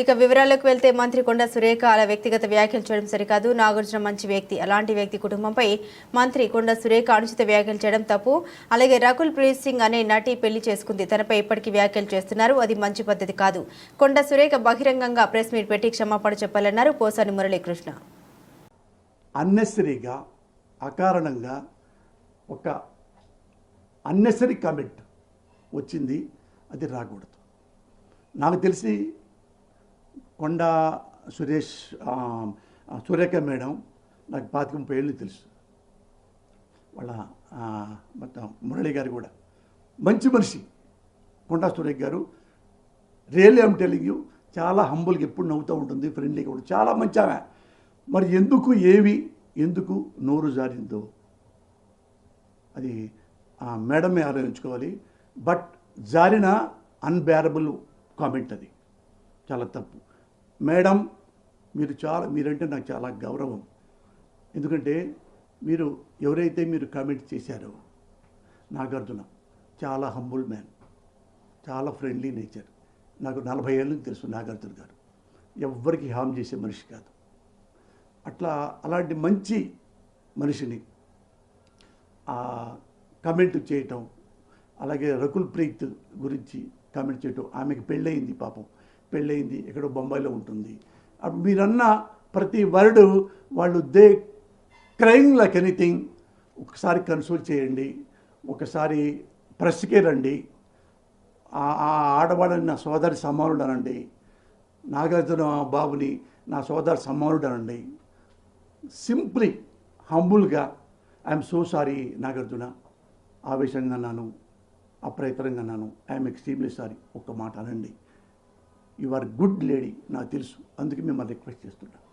ఇక వివరాల్లోకి వెళ్తే మంత్రి కొండ సురేఖ అలా వ్యక్తిగత వ్యాఖ్యలు చేయడం సరికాదు. నాగార్జున మంచి వ్యక్తి అలాంటి వ్యక్తి కుటుంబంపై మంత్రి కొండ సురేఖ అనుచిత వ్యాఖ్యలు చేయడం తప్పు. అలాగే రకుల్ ప్రీత్ సింగ్ అనే నటి పెళ్ళి చేసుకుంది. తనపై ఇప్పటికీ వ్యాఖ్యలు చేస్తున్నారు. అది మంచి పద్ధతి కాదు. కొండ సురేఖ బహిరంగంగా ప్రెస్ మీట్ పెట్టి క్షమాపణ చెప్పాలన్నారు పోసాని మురళీకృష్ణ. అన్నెసరీగా అకారణంగా ఒక అన్నెసరీ కామెంట్ వచ్చింది. అది రాకూడదు. నాకు తెలిసి కొండ సురేష్ సురేఖ మేడం నాకు పాతిక ముప్పై ఏళ్ళు తెలుసు. వాళ్ళ మొత్తం మురళి గారు కూడా. మంచి మనిషి. కొండా సురేఖ గారు. రియల్లీ ఐమ్ టెలింగ్ యూ చాలా హంబుల్గా ఎప్పుడు నవ్వుతూ ఉంటుంది ఫ్రెండ్లీగా ఉంటుంది. చాలా మంచి ఆమె మరి ఎందుకు ఏవి ఎందుకు నోరు జారిందో. అది ఆ మేడమే ఆలోచించుకోవాలి. బట్ జారిన అన్బేరబుల్ కామెంట్ అది. చాలా తప్పు. మేడం మీరు చాలా మీరంటే నాకు చాలా గౌరవం. ఎందుకంటే మీరు ఎవరైతే మీరు కామెంట్ చేశారో నాగార్జున చాలా హంబుల్ మ్యాన్ చాలా ఫ్రెండ్లీ నేచర్ నాకు నలభై ఏళ్ళ తెలుసు నాగార్జున గారు. ఎవ్వరికి హామ్ చేసే మనిషి కాదు. అట్లా అలాంటి మంచి మనిషిని ఆ కమెంట్ చేయటం అలాగే రకుల్ ప్రీత్ గురించి కామెంట్ చేయటం ఆమెకి పెళ్ళయింది పాపం. పెళ్ళయింది ఎక్కడో బొంబాయిలో ఉంటుంది. అప్పుడు మీరన్న ప్రతి వర్డ్ వాళ్ళు దే క్రైమ్ లైక్ ఎనీథింగ్ ఒకసారి కన్సల్ట్ చేయండి ఒకసారి ప్రెస్కే రండి ఆ ఆ ఆడవాళ్ళని నా సోదరి సమానుడు అనండి నాగార్జున బాబుని నా సోదరి సమానుడు అనండి. సింప్లీ హంబుల్గా ఐఎమ్ సో సారీ నాగార్జున ఆవేశంగా అన్నాను అప్రయత్నంగా అన్నాను ఐఎమ్ ఎక్స్ట్రీమ్లీ సారీ ఒక్క మాట అనండి. యు ఆర్ గుడ్ లేడీ నాకు తెలుసు. అందుకే మిమ్మల్ని రిక్వెస్ట్ చేస్తున్నాను.